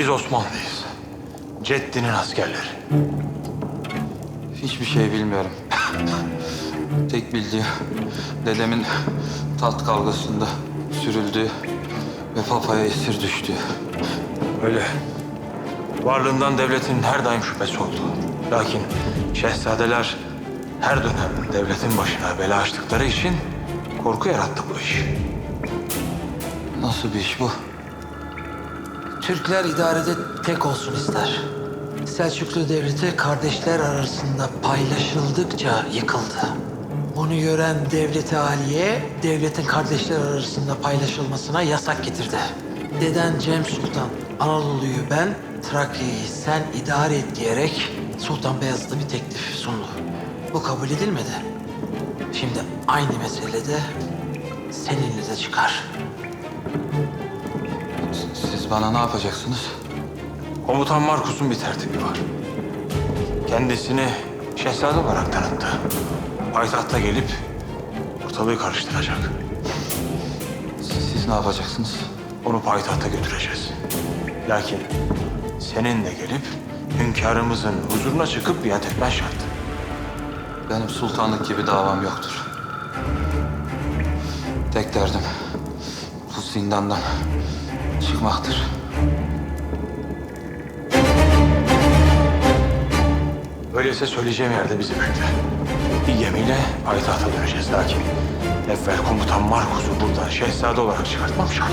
Biz Osmanlıyız. Ceddin'in askerleri. Hiçbir şey bilmiyorum. Tek bildiğim dedemin taht kavgasında sürüldüğü ve papaya esir düştüğü. Öyle. Varlığından devletin her daim şüphesi oldu. Lakin şehzadeler her dönem devletin başına bela açtıkları için korku yarattı bu iş. Nasıl bir iş bu? Türkler idarede tek olsun ister. Selçuklu Devleti kardeşler arasında paylaşıldıkça yıkıldı. Bunu gören devleti aliye, devletin kardeşler arasında paylaşılmasına yasak getirdi. Deden Cem Sultan, Anadolu'yu ben, Trakya'yı sen idare et diyerek Sultan Beyazıt'a bir teklif sundu. Bu kabul edilmedi. Şimdi aynı meselede seninle de çıkar. Siz bana ne yapacaksınız? Komutan Markus'un bir tertibi var. Kendisini şehzade olarak tanıttı. Payitahta gelip ortalığı karıştıracak. Siz ne yapacaksınız? Onu payitahta götüreceğiz. Lakin senin de gelip hünkârımızın huzuruna çıkıp biat etmen şart. Benim sultanlık gibi davam yoktur. Tek derdim bu zindandan çıkmaktır. Öyleyse söyleyeceğim yerde bizi bekle. Bir gemiyle payitahta döneceğiz lakin evvel komutan Markus'u buradan şehzade olarak çıkartmam şart.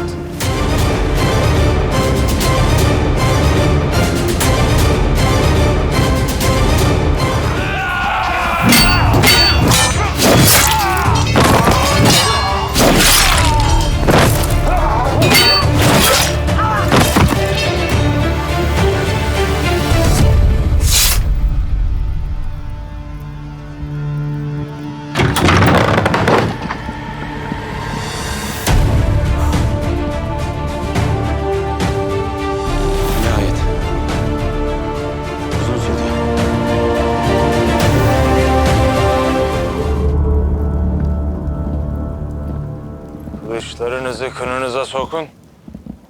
Kılıçlarınızı kınınıza sokun.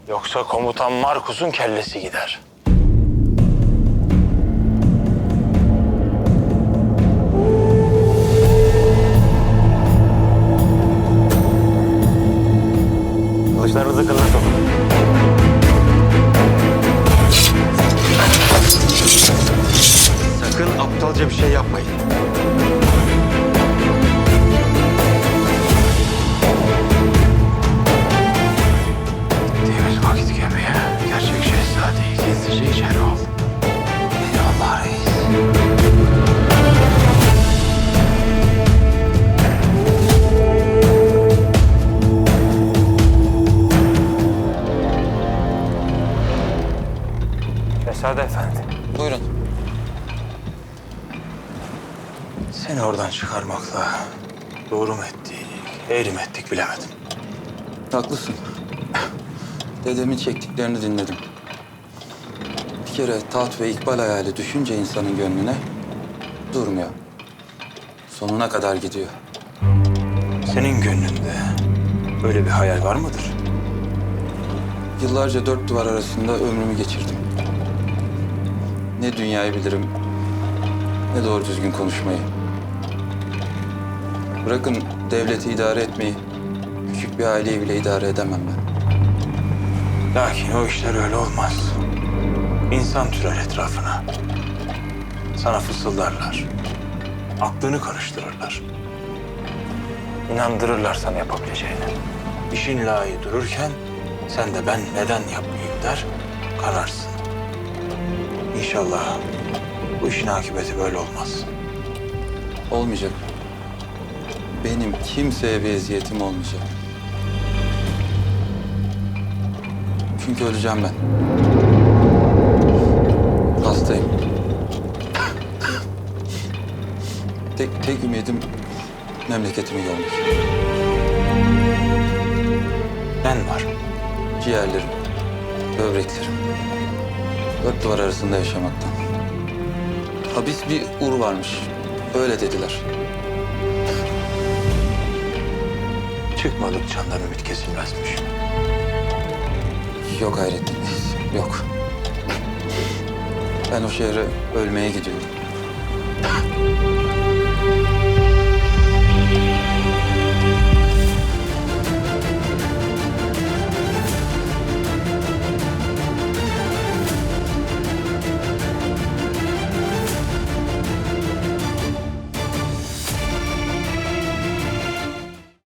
Yoksa komutan Markus'un kellesi gider. Kılıçlarınızı kınına sokun. Sakın aptalca bir şey yapmayın. Seni oradan çıkarmakla doğru mu ettik, eğri mi ettik bilemedim. Haklısın. Dedemin çektiklerini dinledim. Bir kere taht ve ikbal hayali düşünce insanın gönlüne durmuyor. Sonuna kadar gidiyor. Senin gönlünde böyle bir hayal var mıdır? Yıllarca dört duvar arasında ömrümü geçirdim. Ne dünyayı bilirim, ne doğru düzgün konuşmayı. Bırakın devleti idare etmeyi, küçük bir aileyi bile idare edemem ben. Lakin o işler öyle olmaz. İnsan türer etrafına. Sana fısıldarlar. Aklını karıştırırlar. İnandırırlar sana yapabileceğini. İşin layığı dururken sen de ben neden yapmayayım der, kararsın. İnşallah bu işin akıbeti böyle olmaz. Olmayacak. Benim kimseye bir eziyetim olmayacak. Çünkü öleceğim ben. Hastayım. Tek, tek ümidim memleketimi görmek. Ben var. Ciğerlerim, böbreklerim. Dört duvar arasında yaşamaktan. Habis bir ur varmış. Öyle dediler. Çıkmadık candan ümit kesilmezmiş. Yok Hayrettin yok. Ben o şehre ölmeye gidiyorum.